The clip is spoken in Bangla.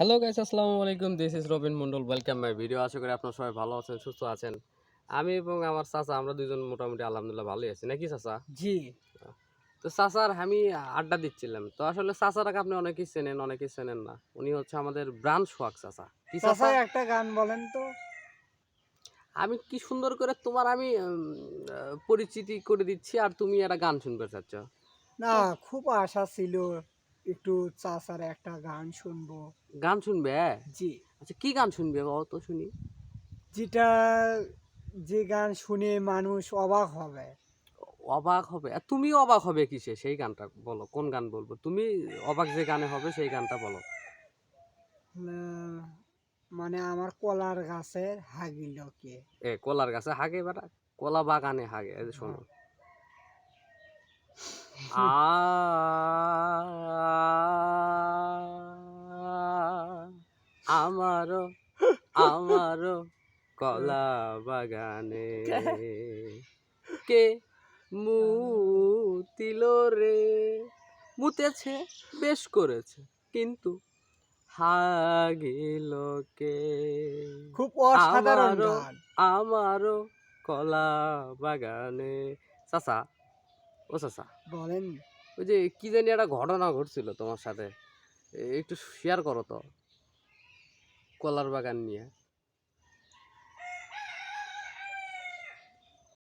হ্যালো গাইস আসসালামু আলাইকুম this is Robin Mondal welcome my video আশা করি আপনারা সবাই ভালো আছেন সুস্থ আছেন আমি এবং আমার চাচা আমরা দুজন মোটামুটি আলহামদুলিল্লাহ ভালোই আছি নাকি চাচা জি তো চাচার আমি আড্ডা দিচ্ছিলাম। তো আসলে চাচাটাকে আপনি অনেকেই চেনেন অনেকেই চেনেন না। উনি হচ্ছে আমাদের ব্রাঞ্চ সোয়াক চাচা কি চাচা চাচা একটা গান বলেন তো। আমি কি সুন্দর করে তোমার আমি পরিচিতি করে দিচ্ছি আর তুমি একটা গান শুনতে চাচ্ছ। না খুব আশা ছিল। একটু চাচার একটা গান শুনব। গান শুনবে? জি। আচ্ছা কি গান শুনবে বলো তো শুনি। যেটা যে গান শুনে মানুষ অবাক হবে। অবাক হবে। আর তুমি অবাক হবে কিসে? সেই গানটা বলো কোন গান বলব? তুমি অবাক যে গানে হবে সেই গানটা বলো। মানে আমার কলার গাছের হাগিল কে এ কলার গাছে হাগে বেটা? কলা বাগানে হাগে এই যে শোনো। আ- আমারও আমারও কলা বাগানে। কে মুতিল রে? মুতেছে বেশ করেছে কিন্তু হাগিল কে খুব অসাধারণ আমারও কলা বাগানে। চাচা ও চাচা। বলেন। ওই যে কি জানি একটা ঘটনা ঘটছিল তোমার সাথে। একটু শেয়ার করো তো। কলার বাগান নিয়ে।